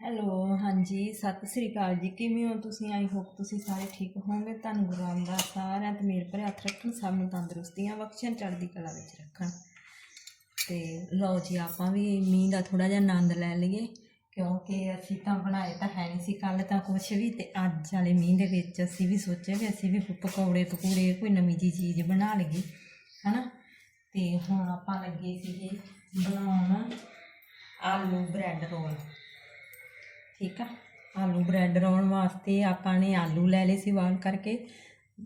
Hello, ਹਾਂਜੀ, ਸਤਿ ਸ੍ਰੀ ਅਕਾਲ ਜੀ। ਕਿਵੇਂ ਹੋ ਤੁਸੀਂ? ਆਈ ਹੋਪ ਤੁਸੀਂ ਸਾਰੇ ਠੀਕ ਹੋਵੋਗੇ। ਤੁਹਾਨੂੰ ਗੁਰੂ ਰਾਮਦਾਸ ਸਾਰਿਆਂ ਤੇ ਮੇਰੇ ਭਰੇ ਹੱਥ ਰੱਖਣ, ਸਭ ਨੂੰ ਤੰਦਰੁਸਤੀਆਂ ਬਖਸ਼ਣ, ਚੜ੍ਹਦੀ ਕਲਾ ਵਿੱਚ ਰੱਖਣ। ਤੇ ਲਓ ਜੀ, ਆਪਾਂ ਵੀ ਮੀਂਹ ਦਾ ਥੋੜਾ ਜਿਹਾ ਆਨੰਦ ਲੈ ਲਈਏ, ਕਿਉਂਕਿ ਅਸੀਂ ਤਾਂ ਬਣਾਏ ਤਾਂ ਹੈ ਨਹੀਂ ਸੀ ਕੱਲ ਤਾਂ ਕੁਛ ਵੀ ਤੇ ਅੱਜ ਵਾਲੇ ਮੀਂਹ ਦੇ ਵਿੱਚ ਅਸੀਂ ਵੀ ਸੋਚਿਆ ਵੀ ਅਸੀਂ ਵੀ ਪਕੌੜੇ ਪਕੂੜੇ ਕੋਈ ਨਵੀਂ ਜੀ ਚੀਜ਼ ਬਣਾ ਲਈਏ, ਹਨਾ? ਤੇ ਹੁਣ ਆਪਾਂ ਲੱਗੇ ਸੀਗੇ ਬਣਾਉਣ ਆਲੂ ਬ੍ਰੈਡ ਰੋਲ। ਠੀਕ ਆ? ਆਲੂ ਬ੍ਰੈਡ ਰੋਲ ਵਾਸਤੇ ਆਪਾਂ ਨੇ ਆਲੂ ਲੈ ਲਏ ਸੀ ਵਾਲ ਕਰਕੇ।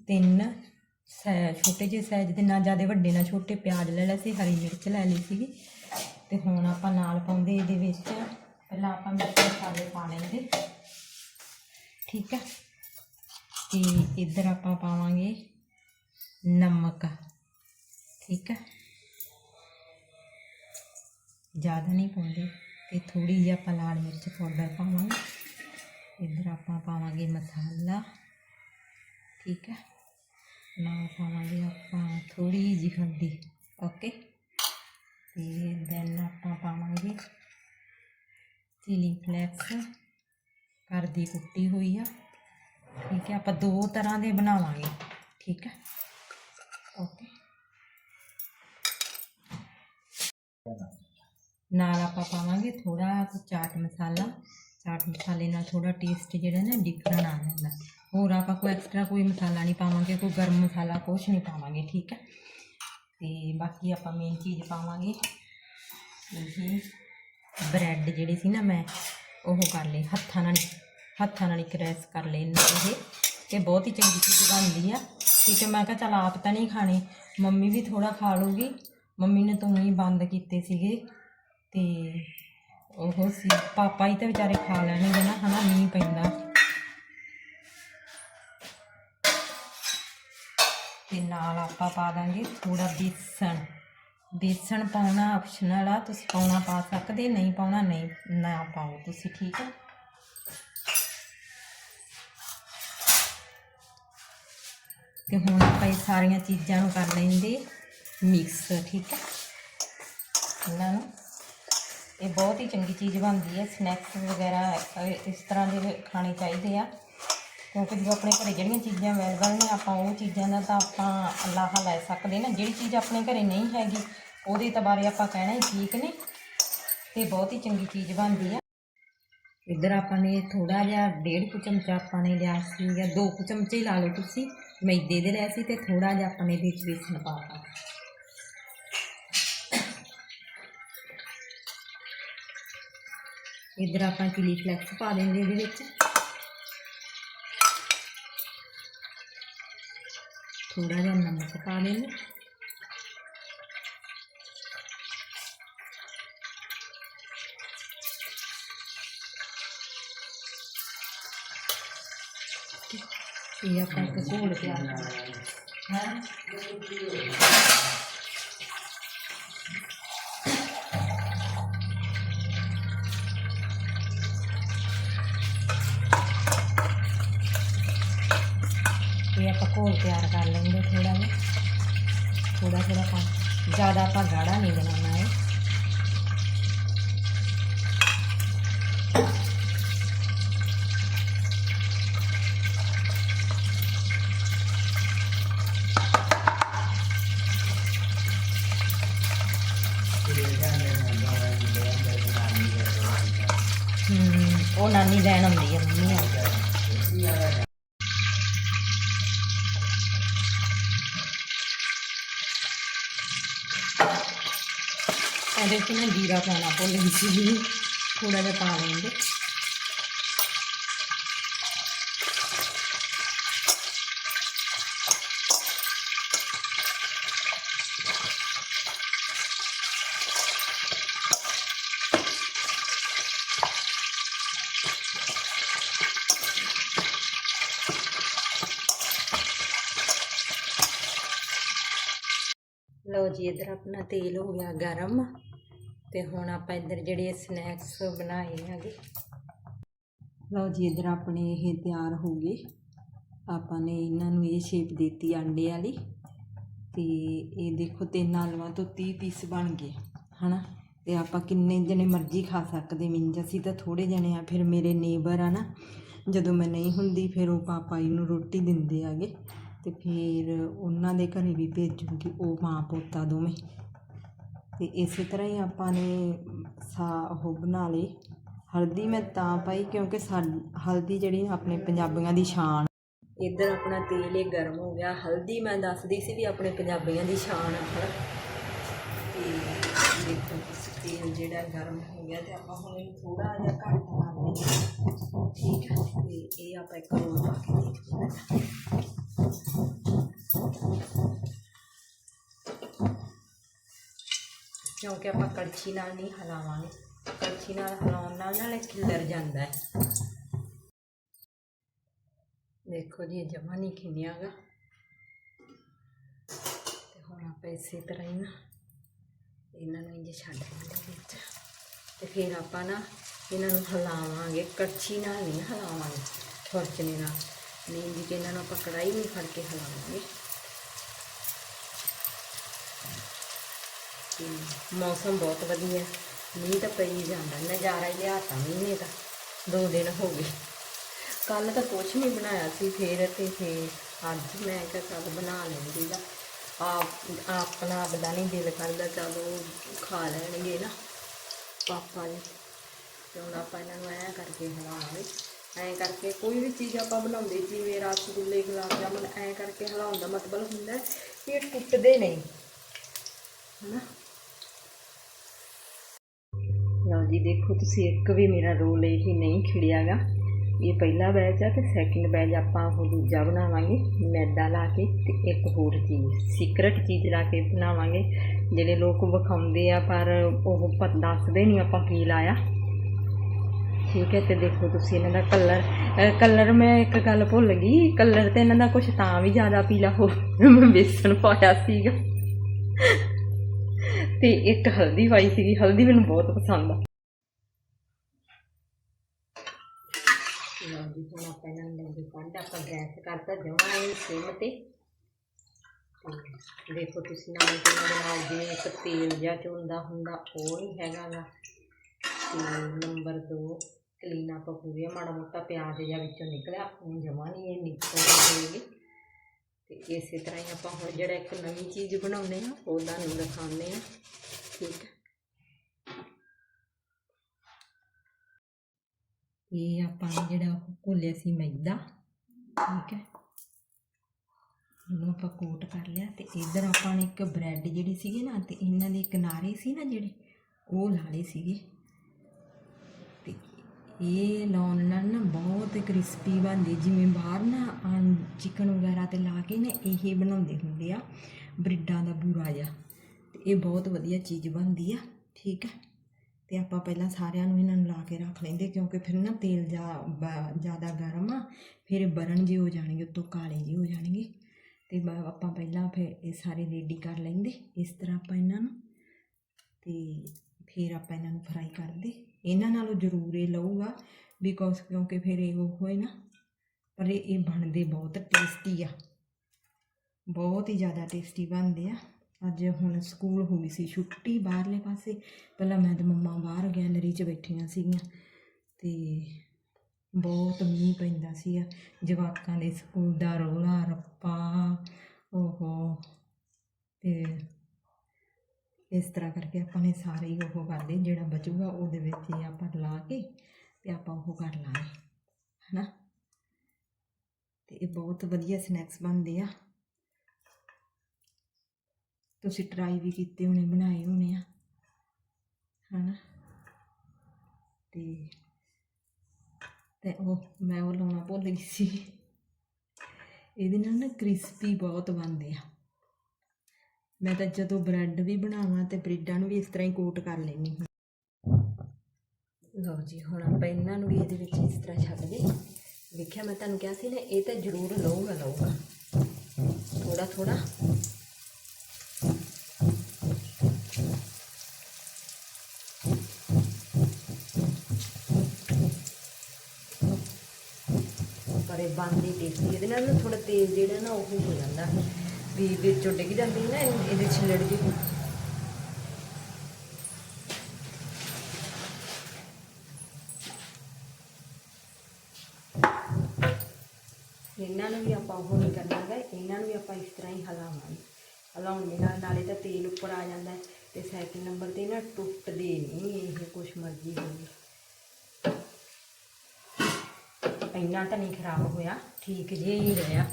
ਤਿੰਨ ਸੈ, ਛੋਟੇ ਜਿਹੇ ਸਾਈਜ਼ ਦੇ ਨਾ ਜ਼ਿਆਦਾ ਵੱਡੇ ਨਾ ਛੋਟੇ ਪਿਆਜ਼ ਲੈ ਲਏ ਸੀ, ਹਰੀ ਮਿਰਚ ਲੈ ਲਈ ਸੀਗੀ। ਤੇ ਹੁਣ ਆਪਾਂ ਨਾਲ ਪਾਉਂਦੇ ਇਹਦੇ ਵਿੱਚ, ਪਹਿਲਾਂ ਆਪਾਂ ਮਿਰਚ ਮਸਾਲੇ ਪਾ ਲੈਂਦੇ। ਠੀਕ ਆ? ਤੇ ਇੱਧਰ ਆਪਾਂ ਪਾਵਾਂਗੇ ਨਮਕ। ਠੀਕ ਆ? ਜ਼ਿਆਦਾ ਨਹੀਂ ਪਾਉਂਦੇ। ਤੇ ਥੋੜੀ ਜਿਹੀ ਆਪਾਂ ਲਾਲ ਮਿਰਚ ਪਾਊਡਰ ਪਾਵਾਂਗੇ। ਇੱਧਰ ਆਪਾਂ ਪਾਵਾਂਗੇ ਮਸਾਲਾ, ਠੀਕ ਹੈ। ਨਾਲ ਪਾਵਾਂਗੇ ਆਪਾਂ ਥੋੜੀ ਜਿਹੀ ਹਲਦੀ, ਓਕੇ। ਤੇ ਦੈਨ ਆਪਾਂ ਪਾਵਾਂਗੇ ਚਿਲੀ ਫਲੈਕਸ ਘਰ ਦੀ ਕੁੱਟੀ ਹੋਈ ਆ, ਠੀਕ ਹੈ। ਆਪਾਂ ਦੋ ਤਰ੍ਹਾਂ ਦੇ ਬਣਾਵਾਂਗੇ, ਠੀਕ ਹੈ। ਓਕੇ। ਨਾਲ ਆਪਾਂ ਪਾਵਾਂਗੇ ਥੋੜਾ ਚਾਟ ਮਸਾਲਾ। ਚਾਟ ਮਸਾਲੇ ਨਾਲ ਥੋੜਾ ਟੇਸਟ ਜਿਹੜਾ ਨਾ ਡਿਫਰੈਂਟ ਆ ਜਾਂਦਾ। ਹੋਰ ਆਪਾਂ ਕੋਈ ਐਕਸਟਰਾ ਕੋਈ ਮਸਾਲਾ ਨਹੀਂ ਪਾਵਾਂਗੇ, ਕੋਈ ਗਰਮ ਮਸਾਲਾ ਕੁਛ ਨਹੀਂ ਪਾਵਾਂਗੇ, ਠੀਕ ਹੈ? ਤੇ ਬਾਕੀ ਆਪਾਂ ਮੇਨ ਚੀਜ਼ ਪਾਵਾਂਗੇ। ਇਹ ਬ੍ਰੈਡ ਜਿਹੜੇ ਸੀ ਨਾ ਮੈਂ, ਉਹ ਕਰ ਲਏ ਹੱਥਾਂ ਨਾਲ ਹੱਥਾਂ ਨਾਲ ਕ੍ਰੈਸ ਕਰ ਲਏ ਇਹਨਾਂ ਇਹ। ਇਹ ਬਹੁਤ ਹੀ ਚੰਗੀ ਚੀਜ਼ ਬਣਦੀ ਆ। ਠੀਕ ਹੈ, ਮੈਂ ਕਿਹਾ ਚਲ ਆਪ ਤਾਂ ਨਹੀਂ ਖਾਣੇ, ਮੰਮੀ ਵੀ ਥੋੜਾ ਖਾ ਲੂਗੀ ਮੰਮੀ ਨੇ ਤੋਂ ਹੀ ਬੰਦ ਕੀਤੇ ਸੀਗੇ। ਤੇ ਉਹ ਸੀ, ਪਾਪਾ ਹੀ ਤਾਂ ਵਿਚਾਰੇ ਖਾ ਲੈਣਗੇ ਨਾ, ਹਨਾ, ਮੀਂਹ ਪੈਂਦਾ। ਤੇ ਨਾਲ ਆਪਾਂ ਪਾ ਦਾਂਗੇ ਥੋੜਾ ਬੇਸਣ। ਬੇਸਣ ਪਾਉਣਾ ਆਪਸ਼ਨਲ ਆ, ਤੁਸੀਂ ਪਾਉਣਾ ਪਾ ਸਕਦੇ, ਨਹੀਂ ਪਾਉਣਾ, ਨਹੀਂ, ਨਾ ਪਾਓ ਤੁਸੀਂ, ਠੀਕ ਹੈ ਤੇ ਹੁਣ ਆਪਾਂ ਇਹ ਸਾਰੀਆਂ ਚੀਜ਼ਾਂ ਨੂੰ ਕਰ ਲੈਂਦੇ ਮਿਕਸ ਠੀਕ ਹੈ ਇਹਨਾਂ ਨੂੰ। ਇਹ ਬਹੁਤ ਹੀ ਚੰਗੀ ਚੀਜ਼ ਬਣਦੀ ਹੈ ਸਨੈਕਸ ਵਗੈਰਾ ਇਸ ਤਰ੍ਹਾਂ ਦੇ ਖਾਣੇ ਚਾਹੀਦੇ ਆ। ਕਿਉਂਕਿ ਜਦੋਂ ਆਪਣੇ ਘਰੇ ਜਿਹੜੀਆਂ ਚੀਜ਼ਾਂ ਅਵੇਲੇਬਲ ਨੇ, ਆਪਾਂ ਉਹ ਚੀਜ਼ਾਂ ਦਾ ਤਾਂ ਆਪਾਂ ਲਾਹਾ ਲੈ ਸਕਦੇ ਨਾ ਜਿਹੜੀ ਚੀਜ਼ ਆਪਣੇ ਘਰੇ ਨਹੀਂ ਹੈਗੀ, ਉਹਦੇ ਤਾਂ ਬਾਰੇ ਆਪਾਂ ਕਹਿਣਾ ਹੀ ਠੀਕ ਨੇ। ਤੇ ਬਹੁਤ ਹੀ ਚੰਗੀ ਚੀਜ਼ ਬਣਦੀ ਆ। ਇੱਧਰ ਆਪਾਂ ਨੇ ਥੋੜਾ ਜਿਹਾ ਡੇਢ ਕੁ ਚਮਚਾ ਆਪਾਂ ਨੇ ਲਿਆ ਸੀ, ਜਾਂ ਦੋ ਕੁ ਚਮਚੇ ਹੀ ਲਾ ਲਓ ਤੁਸੀਂ। ਮੈਦੇ ਦੇ ਲਿਆ ਸੀ ਤੇ ਥੋੜਾ ਜਿਹਾ ਆਪਾਂ ਨੇ ਇਹਦੇ ਵਿੱਚ ਵੇਸਣ ਪਾਤਾ ਇੱਧਰ ਆਪਾਂ ਚਿਲੀ ਫਲੈਕਸ ਪਾ ਦਿੰਦੇ ਇਹਦੇ ਵਿੱਚ। ਥੋੜਾ ਜਿਹਾ ਨਮਕ ਪਾ ਲੈਂਦੇ ਇਹ ਆਪਾਂ ਇੱਕ ਘੋਲ ਤਿਆਰ ਕਰਨਾ ਹੈ? ਇਹ ਆਪਾਂ ਘੋਲ ਤਿਆਰ ਕਰ ਲੈਂਦੇ ਥੋੜਾ ਜਿਹਾ। ਥੋੜਾ ਥੋੜਾ ਪਾਣੀ ਜ਼ਿਆਦਾ ਆਪਾਂ ਗਾੜਾ ਨਹੀਂ ਬਣਾਉਣਾ ਹੈ। ਉਹ ਨਾਨੀ ਲੈਣ ਆਉਂਦੀ ਹੈ ਮੰਮੀ। ਆ ਇਹਦੇ ਵਿੱਚ ਮੈਂ ਜੀਰਾ ਪਾਉਣਾ ਭੁੱਲ ਗਈ ਸੀ ਥੋੜਾ ਜਿਹਾ ਪਾ ਲੈਂਦੇ। ਲਓ ਜੀ, ਇਧਰ ਆਪਣਾ ਤੇਲ ਹੋ ਗਿਆ ਗਰਮ। ਤੇ ਹੁਣ ਆਪਾਂ ਇੱਧਰ ਜਿਹੜੇ ਸਨੈਕਸ ਬਣਾਏ ਹੈਗੇ। ਲਓ ਜੀ, ਇੱਧਰ ਆਪਣੇ ਇਹ ਤਿਆਰ ਹੋ ਗਏ। ਆਪਾਂ ਨੇ ਇਹਨਾਂ ਨੂੰ ਇਹ ਸ਼ੇਪ ਦਿੱਤੀ ਆਂਡੇ ਵਾਲੀ। ਤੇ ਇਹ ਦੇਖੋ ਤਿੰਨ ਆਲੂਆਂ ਤੋਂ 30 ਪੀਸ ਬਣ ਗਏ, ਹਨਾ? ਤੇ ਆਪਾਂ ਕਿੰਨੇ ਜਣੇ ਮਰਜ਼ੀ ਖਾ ਸਕਦੇ ਮਿੰਜ ਅਸੀਂ ਤਾਂ ਥੋੜੇ ਜਣੇ ਆ ਫਿਰ ਮੇਰੇ ਨੇਬਰ ਆ ਨਾ, ਜਦੋਂ ਮੈਂ ਨਹੀਂ ਹੁੰਦੀ, ਫਿਰ ਉਹ ਪਾਪਾ ਜੀ ਨੂੰ ਰੋਟੀ ਦਿੰਦੇ ਆਗੇ ਤੇ ਫਿਰ ਉਹਨਾਂ ਦੇ ਘਰੇ ਵੀ ਭੇਜੂਗੀ, ਉਹ ਮਾਂ ਪੋਤਾ ਦੋਵੇਂ। ਅਤੇ ਇਸੇ ਤਰ੍ਹਾਂ ਹੀ ਆਪਾਂ ਨੇ ਸਾ ਉਹ ਬਣਾ ਲਈ। ਹਲਦੀ ਮੈਂ ਤਾਂ ਪਾਈ ਕਿਉਂਕਿ ਸਾ ਹਲਦੀ ਜਿਹੜੀ ਆਪਣੇ ਪੰਜਾਬੀਆਂ ਦੀ ਸ਼ਾਨ। ਇੱਧਰ ਆਪਣਾ ਤੇਲ ਇਹ ਗਰਮ ਹੋ ਗਿਆ। ਹਲਦੀ ਮੈਂ ਦੱਸਦੀ ਸੀ ਵੀ ਆਪਣੇ ਪੰਜਾਬੀਆਂ ਦੀ ਸ਼ਾਨ ਆ, ਹਨਾ? ਤੇ ਦੇਖੋ, ਤੇਲ ਜਿਹੜਾ ਗਰਮ ਹੋ ਗਿਆ ਤੇ ਆਪਾਂ ਹੁਣ ਇਹਨੂੰ ਥੋੜਾ ਜਿਹਾ ਘੱਟ ਕਰ ਲਈਏ ਠੀਕ ਹੈ ਤੇ ਇਹ ਆਪਾਂ ਇੱਕ ਰੋਲ ਪਾ ਕੇ ਦੇਖਦੇ ਹਾਂ। ਕਿਉਂਕਿ ਆਪਾਂ ਕੜਛੀ ਨਾਲ ਨਹੀਂ ਹਿਲਾਵਾਂਗੇ। ਕੜਛੀ ਨਾਲ ਹਿਲਾਉਣ ਨਾਲ ਨਾਲ ਇਹ ਖਿੱਲਰ ਜਾਂਦਾ ਹੈ। ਦੇਖੋ ਜੀ, ਇਹ ਜਮਾ ਨਹੀਂ ਖਿੰਨਿਆਗਾ ਤੇ ਹੁਣ ਆਪਾਂ ਇਸੇ ਤਰ੍ਹਾਂ ਹੀ ਨਾ ਇਹਨਾਂ ਨੂੰ ਇੰਜ ਛੱਡ ਦਿੰਦੇ ਵਿੱਚ। ਤੇ ਫਿਰ ਆਪਾਂ ਨਾ ਇਹਨਾਂ ਨੂੰ ਹਿਲਾਵਾਂਗੇ। ਕੜਛੀ ਨਾਲ ਨਹੀਂ ਹਿਲਾਵਾਂਗੇ। ਖੁਰਚਣੇ ਨਾਲ। ਨਹੀਂ ਜੀ ਕਿ ਇਹਨਾਂ ਨੂੰ ਆਪਾਂ ਕੜਾਈ ਨਹੀਂ ਫੜ ਕੇ ਹਿਲਾਵਾਂਗੇ। ਤੇ ਮੌਸਮ ਬਹੁਤ ਵਧੀਆ। ਮੀਂਹ ਤਾਂ ਪਈ ਜਾਂਦਾ, ਨਜ਼ਾਰਾ ਹੀ ਲਿਆਤਾ ਮੀਂਹ ਦਾ ਦੋ ਦਿਨ ਹੋ ਗਏ। ਕੱਲ ਤਾਂ ਕੁਛ ਨਹੀਂ ਬਣਾਇਆ ਸੀ, ਫੇਰ ਤੇ ਫੇਰ ਅੱਜ ਮੈਂ ਕਿਹਾ ਚੱਲ ਬਣਾ ਲੈਂਦੀ ਦਾ ਆਪ ਆਪਣਾ ਆਪਦਾ ਨਹੀਂ ਦਿਲ ਕਰਦਾ ਚਲੋ ਖਾ ਲੈਣਗੇ ਨਾ, ਪਾਪਾ ਜੀ। ਤੇ ਹੁਣ ਆਪਾਂ ਇਹਨਾਂ ਨੂੰ ਐਂ ਕਰਕੇ ਹਿਲਾਵਾਂਗੇ। ਐਂ ਕਰਕੇ ਕੋਈ ਵੀ ਚੀਜ਼ ਆਪਾਂ ਬਣਾਉਂਦੇ, ਜਿਵੇਂ ਰਸਗੁੱਲੇ, ਗੁਲਾਬ ਜਾਮੁਨ, ਐਂ ਕਰਕੇ ਹਿਲਾਉਣ ਦਾ ਮਤਲਬ ਹੁੰਦਾ ਕਿ ਇਹ ਟੁੱਟਦੇ ਨਹੀਂ। ਹਨਾ? ਲਓ ਜੀ, ਦੇਖੋ ਤੁਸੀਂ ਇੱਕ ਵੀ ਮੇਰਾ ਰੋਲ ਇਹ ਨਹੀਂ ਖਿੜਿਆਗਾ। ਇਹ ਪਹਿਲਾ ਬੈਚ ਆ ਤੇ ਸੈਕਿੰਡ ਬੈਚ ਆਪਾਂ ਉਹ ਦੂਜਾ ਬਣਾਵਾਂਗੇ, ਮੈਦਾ ਲਾ ਕੇ ਤੇ ਇੱਕ ਹੋਰ ਚੀਜ਼ ਸੀਕਰਟ ਚੀਜ਼ ਲਾ ਕੇ ਬਣਾਵਾਂਗੇ, ਜਿਹੜੇ ਲੋਕ ਵਿਖਾਉਂਦੇ ਆ ਪਰ ਉਹ ਪ, ਦੱਸਦੇ ਨਹੀਂ ਆਪਾਂ ਕੀ ਲਾਇਆ। ਠੀਕ ਹੈ, ਤੇ ਦੇਖੋ ਤੁਸੀਂ ਇਹਨਾਂ ਦਾ ਕਲਰ ਕਲਰ ਮੈਂ ਇੱਕ ਗੱਲ ਭੁੱਲ ਗਈ ਕਲਰ ਤੇ ਇਹਨਾਂ ਦਾ ਕੁਝ ਤਾਂ ਵੀ ਜ਼ਿਆਦਾ ਪੀਲਾ ਹੋ ਬੇਸਣ ਪਾਇਆ ਸੀਗਾ। ਤੇ ਇੱਕ ਹਲਦੀ ਪਾਈ ਸੀਗੀ। ਹਲਦੀ ਮੈਨੂੰ ਬਹੁਤ ਪਸੰਦ ਆ। ਲਓ ਜੀ ਆਪਾਂ ਇਹਨਾਂ ਲੰਬੀ ਕੱਢ ਆਪਾਂ ਗੈਸ ਕਰਤਾ, ਜਮਾਂ ਇਹ ਸਿਮ ਤੇ। ਦੇਖੋ ਤੁਸੀਂ ਨਾਲ ਦੇ ਨਾਲ ਜਿਵੇਂ ਇੱਕ ਤੇਲ ਜਿਹਾ ਚੁੰਦਾ ਹੁੰਦਾ, ਉਹ ਨਹੀਂ ਹੈਗਾ ਗਾ। ਤੇ ਨੰਬਰ 2 ਕਲੀਨ ਆਪਾਂ ਪੂਰੀ ਮਾੜਾ ਮੋਟਾ ਪਿਆਜ਼ ਜਿਹਾ ਵਿੱਚੋਂ ਨਿਕਲਿਆ, ਉਹ ਜਮਾਂ ਨਹੀਂ ਇਹ ਨਿਕਲ ਜਾਏਗੀ ਤੇ ਇਸੇ ਤਰ੍ਹਾਂ ਹੀ ਆਪਾਂ ਹੁਣ ਜਿਹੜਾ ਇੱਕ ਨਵੀਂ ਚੀਜ਼ ਬਣਾਉਂਦੇ ਆ ਉਹ ਤੁਹਾਨੂੰ ਦਿਖਾਉਂਦੇ ਆ ਠੀਕ ਹੈ। ਇਹ ਆਪਾਂ ਜਿਹੜਾ ਘੋਲਿਆ ਸੀ ਮੈਦਾ, ਠੀਕ ਹੈ। ਇਹਨੂੰ ਆਪਾਂ ਕੋਟ ਕਰ ਲਿਆ ਤੇ ਇਧਰ ਆਪਾਂ ਨੇ ਇੱਕ ਬ੍ਰੈਡ ਜਿਹੜੀ ਸੀਗੀ ਨਾ, ਤੇ ਇਹਨਾਂ ਦੇ ਕਿਨਾਰੇ ਸੀ ਨਾ ਜਿਹੜੇ, ਉਹ ਲਾਲੇ ਸੀਗੇ। ਇਹ ਲਾਉਣ ਨਾਲ ਨਾ ਬਹੁਤ ਕ੍ਰਿਸਪੀ ਬਣਦੀ ਜਿਵੇਂ ਬਾਹਰ ਨਾ ਚਿਕਨ ਵਗੈਰਾ ਤੇ ਲਾ ਕੇ ਨਾ ਇਹ ਬਣਾਉਂਦੇ ਹੁੰਦੇ ਆ, ਬ੍ਰਿਡਾਂ ਦਾ ਬੂਰਾ ਜਿਹਾ। ਤੇ ਇਹ ਬਹੁਤ ਵਧੀਆ ਚੀਜ਼ ਬਣਦੀ ਆ, ਠੀਕ ਹੈ ਤੇ ਆਪਾਂ ਪਹਿਲਾਂ ਸਾਰਿਆਂ ਨੂੰ ਇਹਨਾਂ ਨੂੰ ਲਾ ਕੇ ਰੱਖ ਲੈਂਦੇ, ਕਿਉਂਕਿ ਫਿਰ ਨਾ ਤੇਲ ਜ਼ਿਆਦਾ ਗਰਮ ਆ, ਫਿਰ ਬਰਨ ਜਿਹੇ ਹੋ ਜਾਣਗੇ, ਉੱਤੋਂ ਕਾਲੇ ਜਿਹੇ ਹੋ ਜਾਣਗੇ। ਤੇ ਬ- ਆਪਾਂ ਪਹਿਲਾਂ ਫਿਰ ਇਹ ਸਾਰੇ ਰੈਡੀ ਕਰ ਲੈਂਦੇ, ਇਸ ਤਰ੍ਹਾਂ ਆਪਾਂ ਇਹਨਾਂ ਨੂੰ। ਤੇ ਫਿਰ ਆਪਾਂ ਇਹਨਾਂ ਨੂੰ ਫਰਾਈ ਕਰਦੇ। ਇਹਨਾਂ ਨਾਲੋਂ ਜ਼ਰੂਰ ਇਹ ਲਊਗਾ ਬਿਕੋਜ਼ ਕਿਉਂਕਿ ਫਿਰ ਇਹ ਉਹ ਹੋਏ ਨਾ, ਪਰ ਇਹ ਇਹ ਬਣਦੇ ਬਹੁਤ ਟੇਸਟੀ ਆ। ਬਹੁਤ ਹੀ ਜ਼ਿਆਦਾ ਟੇਸਟੀ ਬਣਦੇ ਆ। ਅੱਜ ਹੁਣ ਸਕੂਲ ਹੋ ਗਈ ਸੀ ਛੁੱਟੀ ਬਾਹਰਲੇ ਪਾਸੇ, ਪਹਿਲਾਂ ਮੈਂ ਤੇ ਮੰਮਾ ਬਾਹਰ ਗੈਲਰੀ 'ਚ ਬੈਠੀਆਂ ਸੀਗੀਆਂ, ਤੇ ਬਹੁਤ ਮੀਂਹ ਪੈਂਦਾ ਸੀ ਜਵਾਕਾਂ ਦੇ ਸਕੂਲ ਦਾ ਰੌਲਾ, ਰੱਪਾ, ਓਹੋ, ਤੇ ਇਸ ਤਰ੍ਹਾਂ ਕਰਕੇ ਆਪਾਂ ਨੇ ਸਾਰੇ ਹੀ ਉਹ ਕਰਦੇ ਜਿਹੜਾ ਬਚੂਗਾ ਉਹਦੇ ਵਿੱਚ ਹੀ ਆਪਾਂ ਲਾ ਕੇ ਤੇ ਆਪਾਂ ਉਹ ਕਰ ਲਾਂਗੇ, ਹਨਾ? ਤੇ ਇਹ ਬਹੁਤ ਵਧੀਆ ਸਨੈਕਸ ਬਣਦੇ ਆ। ਤੁਸੀਂ ਟਰਾਈ ਵੀ ਕੀਤੇ ਹੋਣੇ, ਬਣਾਏ ਹੋਣੇ ਆ, ਹਨਾ? ਤੇ ਤੇ ਉਹ ਮੈਂ ਉਹ ਲਾਉਣਾ ਭੁੱਲ ਗਈ ਸੀ। ਇਹਦੇ ਨਾਲ ਨਾ ਕ੍ਰਿਸਪੀ ਬਹੁਤ ਬਣਦੇ ਆ। ਮੈਂ ਤਾਂ ਜਦੋਂ ਬ੍ਰੈਡ ਵੀ ਬਣਾਵਾਂ ਤੇ ਬ੍ਰੈਡਾਂ ਨੂੰ ਵੀ ਇਸ ਤਰ੍ਹਾਂ ਹੀ ਕੋਟ ਕਰ ਲੈਣੀ ਲਓ ਜੀ, ਹੁਣ ਆਪਾਂ ਇਹਨਾਂ ਨੂੰ ਵੀ ਇਹਦੇ ਵਿੱਚ ਇਸ ਤਰ੍ਹਾਂ ਛੱਡ ਦੇ। ਵੇਖਿਆ, ਮੈਂ ਤੁਹਾਨੂੰ ਕਿਹਾ ਸੀ ਨਾ, ਇਹ ਤਾਂ ਜ਼ਰੂਰ ਲਊਗਾ ਲਊਗਾ। ਥੋੜਾ ਥੋੜਾ ਪਰ ਇਹ ਬਣਦੀ ਟੇਸਟੀ, ਇਹਦੇ ਨਾਲ ਨਾ ਥੋੜਾ ਤੇਲ ਜਿਹੜਾ ਨਾ ਉਹ ਹੋ ਜਾਂਦਾ। ਵੀ ਵਿੱਚੋਂ ਡਿੱਗ ਜਾਂਦੀ ਨਾ ਇਹਦੇ ਛਿਲੜ ਦੀ ਇਹਨਾਂ ਨੂੰ ਵੀ ਆਪਾਂ ਉਹ ਨਹੀਂ ਕਰਨਾਗਾ, ਇਹਨਾਂ ਨੂੰ ਵੀ ਆਪਾਂ ਇਸ ਤਰ੍ਹਾਂ ਹੀ ਹਲਾਵਾਂਗੇ। ਹਲਾਉਣ ਦੇ ਨਾਲ ਨਾਲੇ ਤਾਂ ਤੇਲ ਉੱਪਰ ਆ ਜਾਂਦਾ ਤੇ ਸੈਕਿੰਡ ਨੰਬਰ ਤੇ ਨਾ ਟੁੱਟਦੇ ਨਹੀਂ ਇਹ ਕੁਛ ਮਰਜ਼ੀ ਹੋਵੇ ਇੰਨਾ ਤਾਂ ਨਹੀਂ ਖਰਾਬ ਹੋਇਆ, ਠੀਕ ਜੇ ਹੀ ਰਿਹਾ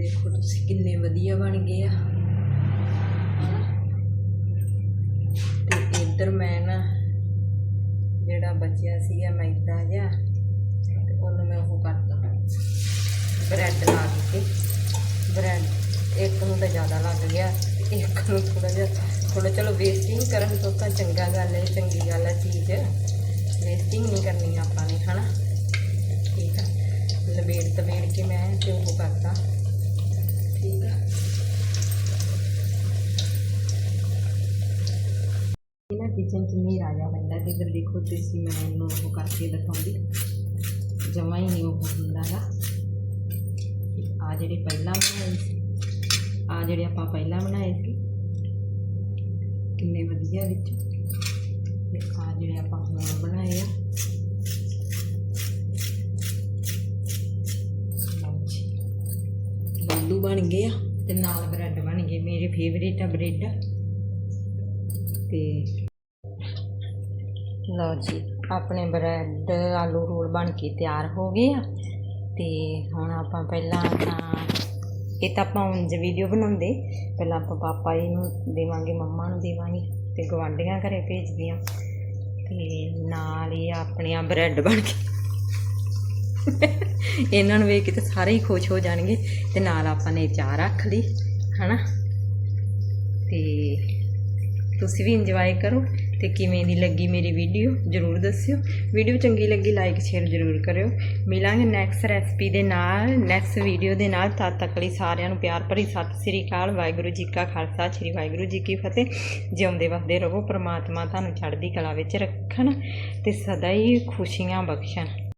ਦੇਖੋ ਤੁਸੀਂ ਕਿੰਨੇ ਵਧੀਆ ਬਣ ਗਏ ਆ। ਹਨਾ ਤੇ ਇੱਧਰ ਮੈਂ ਨਾ ਜਿਹੜਾ ਬਚਿਆ ਸੀਗਾ ਮੈਦਾ ਜਿਹਾ ਉਹਨੂੰ ਮੈਂ ਉਹ ਕਰਤਾ। ਬ੍ਰੈਡ ਲਾ ਦਿੱਤੇ। ਬ੍ਰੈਡ ਇੱਕ ਨੂੰ ਤਾਂ ਜ਼ਿਆਦਾ ਲੱਗ ਗਿਆ, ਇੱਕ ਨੂੰ ਥੋੜਾ ਜਿਹਾ ਥੋੜਾ ਚਲੋ ਵੇਸਟਿੰਗ ਕਰਨ ਤੋਂ ਤਾਂ ਚੰਗਾ ਗੱਲ ਹੈ, ਚੰਗੀ ਗੱਲ ਹੈ ਚੀਜ਼। ਵੇਸਟਿੰਗ ਨਹੀਂ ਕਰਨੀ ਆਪਾਂ ਨੇ, ਹਨਾ? ਠੀਕ ਆ। ਲਵੇੜ ਤਵੇੜ ਕੇ ਮੈਂ ਤੇ ਉਹ ਕਰਤਾ। ਠੀਕ ਆ। ਇਹਨਾਂ ਕਿਚਨ ਚ ਨਹੀਂ ਰਾਜਾ ਪੈਂਦਾ ਤੇ ਇੱਧਰ ਦੇਖੋ ਤੁਸੀਂ ਮੈਂ ਇਹਨੂੰ ਉਹ ਕਰਕੇ ਦਿਖਾਉਂਦੀ। ਜਮਾ ਹੀ ਨਹੀਂ ਉਹ ਹੁੰਦਾ ਗਾ। ਆ ਜਿਹੜੇ ਪਹਿਲਾਂ ਬਣਾਏ ਸੀ, ਆ ਜਿਹੜੇ ਆਪਾਂ ਪਹਿਲਾਂ ਬਣਾਏ ਸੀ, ਕਿੰਨੇ ਵਧੀਆ ਵਿੱਚ। ਆ ਜਿਹੜੇ ਆਪਾਂ ਹੁਣ ਬਣਾਏ ਆ ਬਣ ਗਏ ਆ। ਤੇ ਨਾਲ ਬ੍ਰੈਡ ਬਣ ਗਏ, ਮੇਰੇ ਫੇਵਰੇਟ ਆ ਬ੍ਰੈਡ। ਤੇ ਲਓ ਜੀ, ਆਪਣੇ ਬ੍ਰੈਡ ਆਲੂ ਰੋਲ ਬਣ ਕੇ ਤਿਆਰ ਹੋ ਗਏ ਆ। ਤੇ ਹੁਣ ਆਪਾਂ ਪਹਿਲਾਂ ਤਾਂ, ਇਹ ਤਾਂ ਆਪਾਂ ਉਂਝ ਵੀਡੀਓ ਬਣਾਉਂਦੇ। ਪਹਿਲਾਂ ਆਪਾਂ ਪਾਪਾ ਜੀ ਨੂੰ ਦੇਵਾਂਗੇ, ਮੰਮਾ ਨੂੰ ਦੇਵਾਂਗੇ, ਤੇ ਗਵਾਂਢੀਆਂ ਘਰੇ ਭੇਜਦੇ ਆ ਤੇ ਨਾਲ ਹੀ ਆਪਣੇ ਆ ਬ੍ਰੈਡ ਬਣ ਕੇ ਇਹਨਾਂ ਨੂੰ ਵੇਖ ਕੇ ਤਾਂ ਸਾਰੇ ਹੀ ਖੁਸ਼ ਹੋ ਜਾਣਗੇ ਤੇ ਨਾਲ ਆਪਾਂ ਨੇ ਚਾਹ ਰੱਖ ਲਈ, ਹਨਾ? ਤੇ ਤੁਸੀਂ ਵੀ ਇੰਜੋਏ ਕਰੋ ਤੇ ਕਿਵੇਂ ਦੀ ਲੱਗੀ ਮੇਰੀ ਵੀਡੀਓ ਜਰੂਰ ਦੱਸਿਓ। ਵੀਡੀਓ ਚੰਗੀ ਲੱਗੀ ਲਾਈਕ ਸ਼ੇਅਰ ਜਰੂਰ ਕਰਿਓ। ਮਿਲਾਂਗੇ ਨੈਕਸਟ ਰੈਸਪੀ ਦੇ ਨਾਲ ਨੈਕਸਟ ਵੀਡੀਓ ਦੇ ਨਾਲ। ਤਦ ਤੱਕ ਲਈ ਸਾਰਿਆਂ ਨੂੰ ਪਿਆਰ ਭਰੀ ਸਤਿ ਸ੍ਰੀ ਅਕਾਲ। ਵਾਹਿਗੁਰੂ ਜੀ ਕਾ ਖਾਲਸਾ, ਸ੍ਰੀ ਵਾਹਿਗੁਰੂ ਜੀ ਕੀ ਫਤਿਹ। ਜਿਉਂਦੇ ਵਸਦੇ ਰਹੋ, ਪ੍ਰਮਾਤਮਾ ਤੁਹਾਨੂੰ ਚੜ੍ਹਦੀ ਕਲਾ ਵਿੱਚ ਰੱਖਣ ਤੇ ਸਦਾ ਹੀ ਖੁਸ਼ੀਆਂ ਬਖਸ਼ਣ।